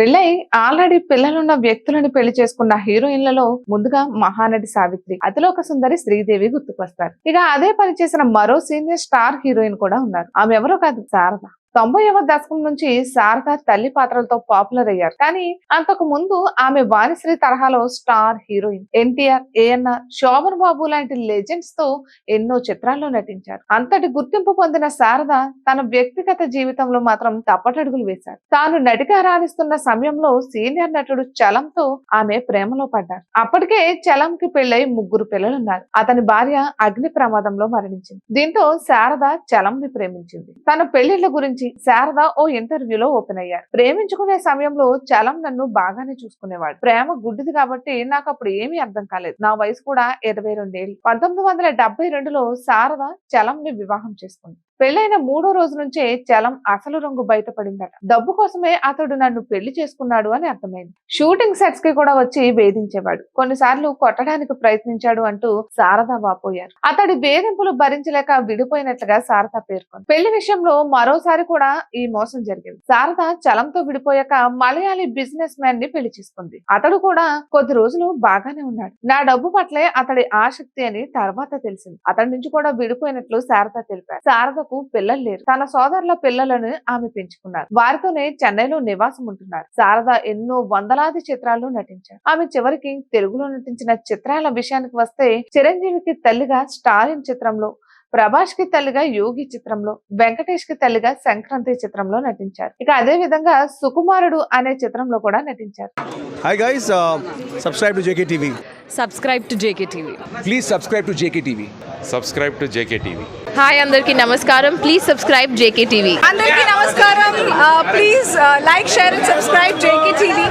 పెళ్ళై ఆల్రెడీ పిల్లలున్న వ్యక్తులను పెళ్ళి చేసుకున్న హీరోయిన్లలో ముందుగా మహానటి సావిత్రి అతిలోక సుందరి శ్రీదేవి గుర్తుకొస్తారు. ఇక అదే పని చేసిన మరో సీనియర్ స్టార్ హీరోయిన్ కూడా ఉన్నారు. ఆమె ఎవరో కాదు శారద. తొంభైవ దశకం నుంచి శారద తల్లి పాత్రలతో పాపులర్ అయ్యారు. కానీ అంతకు ముందు ఆమె వాణిశ్రీ తరహాలో స్టార్ హీరోయిన్ ఎన్టీఆర్ ఏఎన్ఆర్ శోభన్ బాబు లాంటి లెజెండ్స్తో ఎన్నో చిత్రాల్లో నటించారు. అంతటి గుర్తింపు పొందిన శారద తన వ్యక్తిగత జీవితంలో మాత్రం తప్పటడుగులు వేశారు. తాను నటిగా రాణిస్తున్న సమయంలో సీనియర్ నటుడు చలంతో ఆమె ప్రేమలో పడ్డారు. అప్పటికే చలం కి పెళ్ళై ముగ్గురు పిల్లలున్నారు. అతని భార్య అగ్ని ప్రమాదంలో మరణించింది. దీంతో శారద చలంని ప్రేమించింది. తన పెళ్ళిళ్ళ గురించి శారద ఓ ఇంటర్వ్యూలో ఓపెన్ అయ్యారు. ప్రేమించుకునే సమయంలో చలం నన్ను బాగానే చూసుకునేవాడు. ప్రేమ గుడ్డిది కాబట్టి నాకు అప్పుడు ఏమీ అర్థం కాలేదు. నా వయసు కూడా ఇరవై రెండేళ్ళు. పంతొమ్మిది వందల డెబ్బై రెండులో శారద చలంని వివాహం చేసుకుంది. పెళ్ళైన మూడో రోజు నుంచే చలం అసలు రంగు బయటపడిందట. డబ్బు కోసమే అతడు నన్ను పెళ్ళి చేసుకున్నాడు అని అర్థమైంది. షూటింగ్ సెట్స్కి కూడా వచ్చి వేధించేవాడు. కొన్నిసార్లు కొట్టడానికి ప్రయత్నించాడు అంటూ శారద వాపోయారు. అతడి వేధింపులు భరించలేక విడిపోయినట్లుగా శారద పేర్కొంది. పెళ్ళి విషయంలో మరోసారి కూడా ఈ మోసం జరిగింది. శారద చలంతో విడిపోయాక మలయాళీ బిజినెస్ మ్యాన్ని పెళ్ళి చేసుకుంది. అతడు కూడా కొద్ది రోజులు బాగానే ఉన్నాడు. నా డబ్బు పట్లే అతడి ఆసక్తి అని తర్వాత తెలిసింది. అతడి నుంచి కూడా విడిపోయినట్లు శారద తెలిపారు శారదకు పిల్లలు లేరు. తన సోదరుల పిల్లలను ఆమె పెంచుకున్నారు. వారితోనే చెన్నైలో నివాసం ఉంటున్నారు. శారద ఎన్నో వందలాది చిత్రాల్లో నటించారు ఆమె చివరికి తెలుగులో నటించిన చిత్రాల విషయానికి వస్తే చిరంజీవికి తల్లిగా స్టాలిన్ చిత్రంలో ప్రభాస్కి తల్లిగా యోగి చిత్రంలో వెంకటేష్కి తల్లిగా సంక్రాంతి చిత్రంలో నటించారు. ఇక అదే విధంగా సుకుమారుడు అనే చిత్రంలో కూడా నటించారు. Hi guys, uh, subscribe to JKTV. Subscribe to JKTV Please subscribe to JKTV. subscribe to JKTV. Hi అందరికీ నమస్కారం. ప్లీజ్ సబ్స్క్రైబ్ జేకే టీవీ అందరికీ నమస్కారం. Please like share and subscribe JK TV